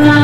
Bye.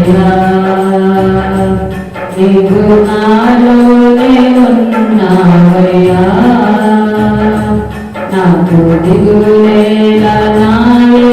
దిగు నాలోనే ఉన్నావయ్యా నాకు దిగులేలా నాలే